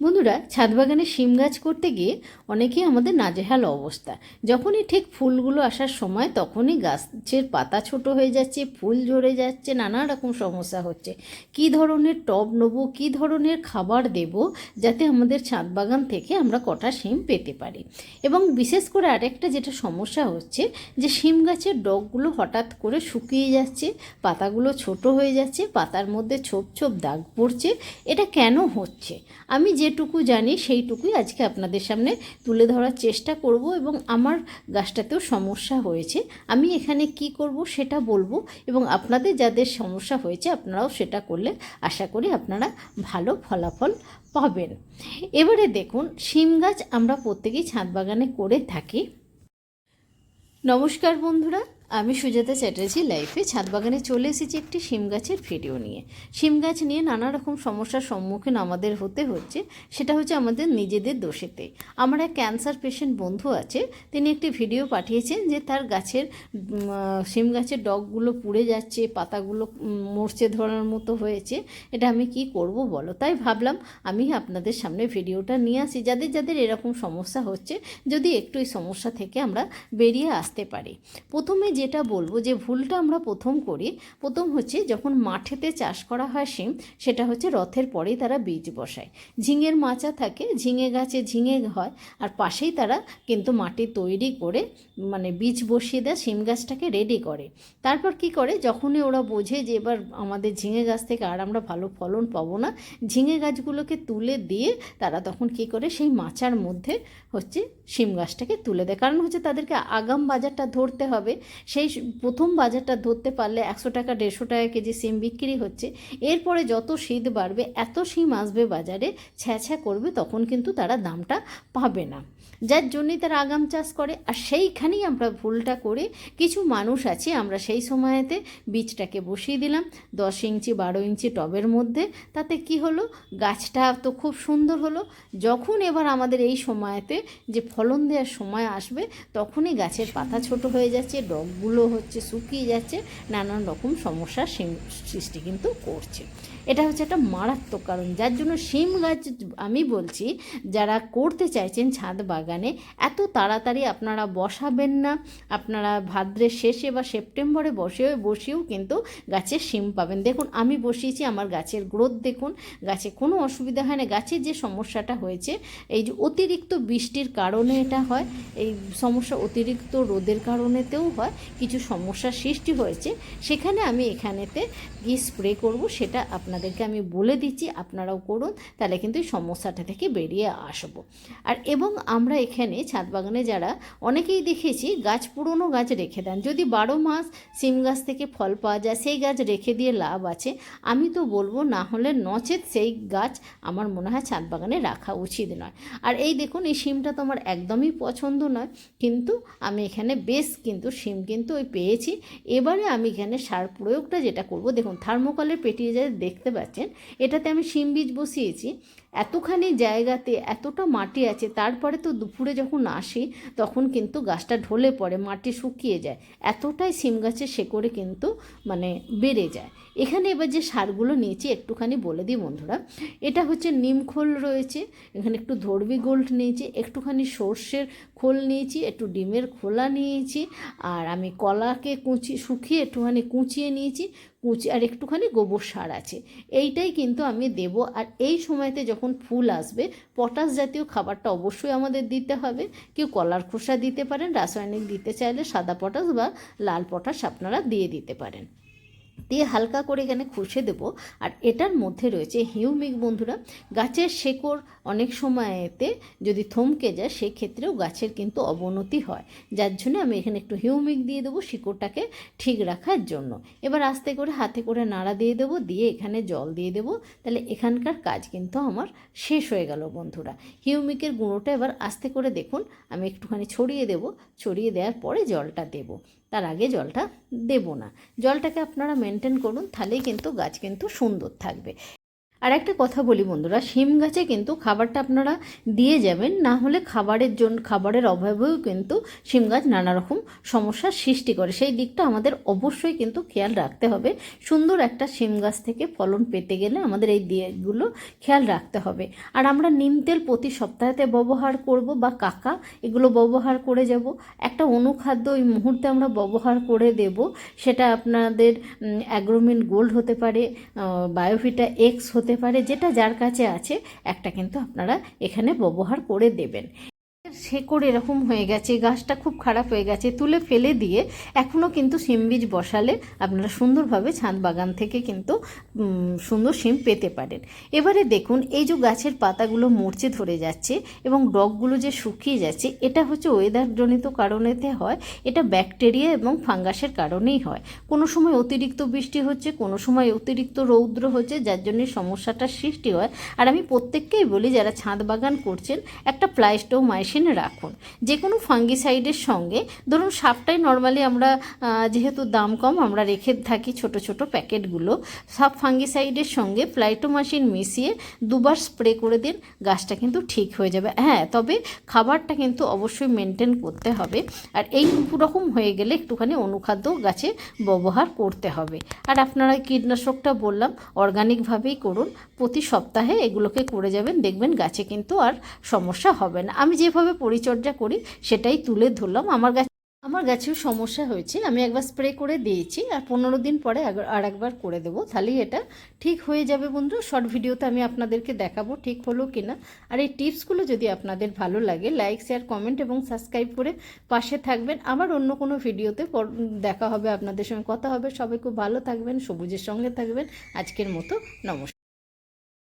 বন্ধুরা ছাদ বাগানে শিম গাছ করতে গিয়ে অনেকেই আমাদের নাজেহাল অবস্থা। যখনই ঠিক ফুলগুলো আসার সময় তখনই গাছের পাতা ছোট হয়ে যাচ্ছে, ফুল ঝরে যাচ্ছে নানা রকম সমস্যা হচ্ছে। কি ধরনের টব নেব, কি ধরনের খাবার দেব, যাতে আমাদের ছাদ বাগান থেকে আমরা কটা শিম পেতে পারি। এবং বিশেষ করে আরেকটা যেটা সমস্যা হচ্ছে, যে শিম গাছের ডগগুলো হঠাৎ করে শুকিয়ে যাচ্ছে, পাতাগুলো ছোট হয়ে যাচ্ছে, পাতার মধ্যে ছোপ ছোপ দাগ পড়ছে। এটা কেন হচ্ছে? আমি যেটুকু জানি, সেইটুকুই আজকে আপনাদের সামনে তুলে ধরার চেষ্টা করব এবং আমার গাছটাতেও সমস্যা হয়েছে। আমি এখানে কি করব সেটা বলব এবং আপনাদের যাদের সমস্যা হয়েছে আপনারাও সেটা করলে আশা করি আপনারা ভালো ফলাফল পাবেন। এবারে দেখুন, শিম গাছ আমরা প্রত্যেকেই ছাদ বাগানে করে থাকি। নমস্কার বন্ধুরা আমি সুজাতা চ্যাটার্জি লাইফে ছাদ বাগানে চলে এসেছি একটি শিম গাছের ভিডিও নিয়ে। শিম গাছ নিয়ে নানা রকম সমস্যার সম্মুখীন আমাদের হতে হচ্ছে, সেটা হচ্ছে আমাদের নিজেদের দোষেতে। আমার এক ক্যান্সার পেশেন্ট বন্ধু আছে, তিনি একটি ভিডিও পাঠিয়েছেন যে তার গাছের শিম গাছের ডগগুলো পুড়ে যাচ্ছে, পাতাগুলো মরচে ধরার মতো হয়েছে, এটা আমি কি করব বলো? তাই ভাবলাম আমি আপনাদের সামনে ভিডিওটা নিয়ে আসি, যাদের যাদের এরকম সমস্যা হচ্ছে, যদি একটু এই সমস্যা থেকে আমরা বেরিয়ে আসতে পারি। প্রথমে যেটা বলব যে ভুলটা আমরা প্রথম করি, প্রথম হচ্ছে যখন মাঠেতে চাষ করা হয় শিম, সেটা হচ্ছে রথের পরেই তারা বীজ বসায়। ঝিঙের মাচা থাকে, ঝিঙে গাছে ঝিঙে হয়, আর পাশেই তারা কিন্তু মাটি তৈরি করে মানে বীজ বসিয়ে দেয়, শিম গাছটাকে রেডি করে। তারপর কি করে? যখনই ওরা বোঝে যে এবার আমাদের ঝিঙে গাছ থেকে আর আমরা ভালো ফলন পাবো না, ঝিঙে গাছগুলোকে তুলে দিয়ে তারা তখন কি করে? সেই মাচার মধ্যে হচ্ছে শিম গাছটাকে তুলে দেয়। কারণ হচ্ছে তাদেরকে আগাম বাজারটা ধরতে হবে সেই প্রথম বাজারটা ধরতে পারলে একশো টাকা, দেড়শো টাকা কেজি সিম বিক্রি হচ্ছে। এরপরে যত শীত বাড়বে, এত সিম আসবে বাজারে ছ্যাঁছ্যা করবে, তখন কিন্তু তারা দামটা পাবে না। যার জন্যই তারা আগাম চাষ করে, আর সেইখানেই আমরা ভুলটা করে কিছু মানুষ আছে, আমরা সেই সময়তে বীজটাকে বসিয়ে দিলাম, দশ ইঞ্চি, বারো ইঞ্চি টবের মধ্যে। তাতে কি হলো? গাছটা তো খুব সুন্দর হলো। যখন এবার আমাদের এই সময়তে যে ফলন দেওয়ার সময় আসবে, তখনই গাছের পাতা ছোট হয়ে যাচ্ছে, ডগগুলো হচ্ছে শুকিয়ে যাচ্ছে, নানান রকম সমস্যার সিম- সৃষ্টি কিন্তু করছে। এটা হচ্ছে একটা মারাত্মক কারণ। যার জন্য সিম গাছ আমি বলছি, যারা করতে চাইছেন ছাদ বাগানে এত তাড়াতাড়ি আপনারা বসাবেন না। আপনারা ভাদ্রের শেষে বা সেপ্টেম্বরে বসে বসেও কিন্তু গাছের শিম পাবেন। দেখুন, আমি বসিয়েছি আমার গাছের গ্রোথ দেখুন। গাছে কোনো অসুবিধা হয় না। গাছের যে সমস্যাটা হয়েছে, এই যে অতিরিক্ত বৃষ্টির কারণে এটা হয়, এই সমস্যা অতিরিক্ত রোদের কারণেতেও হয়, কিছু সমস্যার সৃষ্টি হয়েছে, সেখানে আমি এখানেতে কি স্প্রে করব সেটা আপনাদেরকে আমি বলে দিচ্ছি। আপনারাও করুন, তাহলে কিন্তু এই সমস্যাটা থেকে বেরিয়ে আসব। আর এবং আমরা এখানে ছাদ বাগানে যারা, অনেকেই দেখেছি গাছ পুরনো গাছ রেখে দেন। যদি বারো মাস সিম গাছ থেকে ফল পাওয়া যায়, সেই গাছ রেখে দিয়ে লাভ আছে। আমি তো বলব, না হলে নচেত সেই গাছ আমার মনে হয় ছাদ বাগানে রাখা উচিত নয়। আর এই দেখুন, এই সিমটা তো আমার একদমই পছন্দ নয়। কিন্তু আমি এখানে বেশ কিন্তু সিম কিন্তু ওই পেয়েছি। এবারে আমি এখানে সার প্রয়োগটা যেটা করব, দেখুন থার্মোকলের পেটি যে দেখতে পাচ্ছেন, এটাতে আমি সিম বীজ বসিয়েছি। এতখানি জায়গাতে এতটা মাটি আছে, তারপরে তো দুপুরে যখন আসি, তখন কিন্তু গাছটা ঢলে পড়ে, মাটি শুকিয়ে যায়। এতটাই সিম গাছের শেকড়ে কিন্তু মানে বেড়ে যায়। এখানে এবার যে সারগুলো নিয়েছি, একটুখানি বলে দিই বন্ধুরা। এটা হচ্ছে নিম খোল রয়েছে, এখানে একটু ধর্বি গোল্ড নিয়েছি, একটুখানি সর্ষের খোল নিয়েছি, একটু ডিমের খোলা নিয়েছি, আর আমি কলাকে কুচি, শুকিয়ে একটুখানি কুচিয়ে নিয়েছি। কুচি আর একটুখানি গোবর সার আছে। এইটাই কিন্তু আমি দেব। আর এই সময়তে যখন ফুল আসবে, পটাশ জাতীয় খাবারটা অবশ্যই আমাদের দিতে হবে। কেউ কলার খোসা দিতে পারেন, রাসায়নিক দিতে চাইলে সাদা পটাশ বা লাল পটাশ আপনারা দিয়ে দিতে পারেন। দিয়ে হালকা করে এখানে খুশে দেবো। আর এটার মধ্যে রয়েছে হিউমিক বন্ধুরা, গাছের শেকড় অনেক সময়তে যদি থমকে যায়, সেক্ষেত্রেও গাছের কিন্তু অবনতি হয়। যার জন্য আমি এখানে একটু হিউমিক দিয়ে দেবো শিকড়টাকে ঠিক রাখার জন্য। এবার আস্তে করে হাতে করে নাড়া দিয়ে দেবো, দিয়ে এখানে জল দিয়ে দেবো। তাহলে এখানকার কাজ কিন্তু আমার শেষ হয়ে গেল বন্ধুরা। হিউমিকের গুঁড়োটা এবার আস্তে করে দেখুন, আমি একটুখানি ছড়িয়ে দেবো। ছড়িয়ে দেওয়ার পরে জলটা দেবো। তার আগে জলটা দেব না। জলটাকে আপনারা মেনটেন করুন, তাহলেই কিন্তু গাছ কিন্তু সুন্দর থাকবে। আর একটা কথা বলি বন্ধুরা, শিম গাছে কিন্তু খাবারটা আপনারা দিয়ে যাবেন, না হলে খাবারের জন্য খাবারের অভাবেও কিন্তু শিম গাছ নানা রকম সমস্যার সৃষ্টি করে। সেই দিকটা আমাদের অবশ্যই কিন্তু খেয়াল রাখতে হবে। সুন্দর একটা শিম গাছ থেকে ফলন পেতে গেলে আমাদের এই দিকগুলো খেয়াল রাখতে হবে। আর আমরা নিম তেল প্রতি সপ্তাহেতে ব্যবহার করব বা কাকা এগুলো ব্যবহার করে যাব। একটা অনুখাদ্য ওই মুহূর্তে আমরা ব্যবহার করে দেব, সেটা আপনাদের অ্যাগ্রোমিন গোল্ড হতে পারে বায়োভিটা এক্স হতে পারে যেটা যার কাছে আছে একটা কিন্তু আপনারা এখানে ব্যবহার করে দেবেন। শেকড় এরকম হয়ে গেছে, গাছটা খুব খারাপ হয়ে গেছে, তুলে ফেলে দিয়ে এখনও কিন্তু সিম বীজ বসালে আপনারা সুন্দরভাবে ছাদ বাগান থেকে কিন্তু সুন্দর সিম পেতে পারেন। এবারে দেখুন, এই যে গাছের পাতাগুলো মরচে ধরে যাচ্ছে এবং ডগগুলো যে শুকিয়ে যাচ্ছে, এটা হচ্ছে ওয়েদারজনিত কারণেতে হয়, এটা ব্যাকটেরিয়া এবং ফাঙ্গাসের কারণেই হয়। কোনো সময় অতিরিক্ত বৃষ্টি হচ্ছে, কোনো সময় অতিরিক্ত রৌদ্র হচ্ছে, যার জন্য সমস্যাটার সৃষ্টি হয়। আর আমি প্রত্যেককেই বলি, যারা ছাদ বাগান করছেন, একটা প্লাইস্টোমাইসিন রাখুন। যে কোনো ফাঙ্গিসাইডের সঙ্গে, ধরুন সাপটাই নর্মালি আমরা যেহেতু দাম কম, আমরা রেখে থাকি ছোট ছোট প্যাকেটগুলো। সব ফাঙ্গিসাইডের সঙ্গে প্লাইটোমাসিন মিশিয়ে দুবার স্প্রে করে দিন, গাছটা কিন্তু ঠিক হয়ে যাবে। হ্যাঁ তবে খাবারটা কিন্তু অবশ্যই মেনটেন করতে হবে। আর এই রকম হয়ে গেলে একটুখানি অনুখাদ্য গাছে ব্যবহার করতে হবে। আর আপনারা কীটনাশকটা বললাম, অর্গানিকভাবেই করুন। প্রতি সপ্তাহে এগুলোকে করে যাবেন, দেখবেন গাছে কিন্তু আর সমস্যা হবে না। আমি যেভাবে পরিচর্যা করি সেটাই তুলে ধরলাম। আমার গাছ আমার গাছেও সমস্যা হয়েছে। আমি একবার স্প্রে করে দিয়েছি আর পনেরো দিন পরে আর একবার করে দেবো। তাহলেই এটা ঠিক হয়ে যাবে বন্ধু। শর্ট ভিডিওতে আমি আপনাদেরকে দেখাবো ঠিক হলো কি না আর এই টিপসগুলো যদি আপনাদের ভালো লাগে, লাইক, শেয়ার, কমেন্ট এবং সাবস্ক্রাইব করে পাশে থাকবেন। আবার অন্য কোনো ভিডিওতে দেখা হবে, আপনাদের সঙ্গে কথা হবে। সবাই খুব ভালো থাকবেন, সবুজের সঙ্গে থাকবেন। আজকের মতো নমস্কার।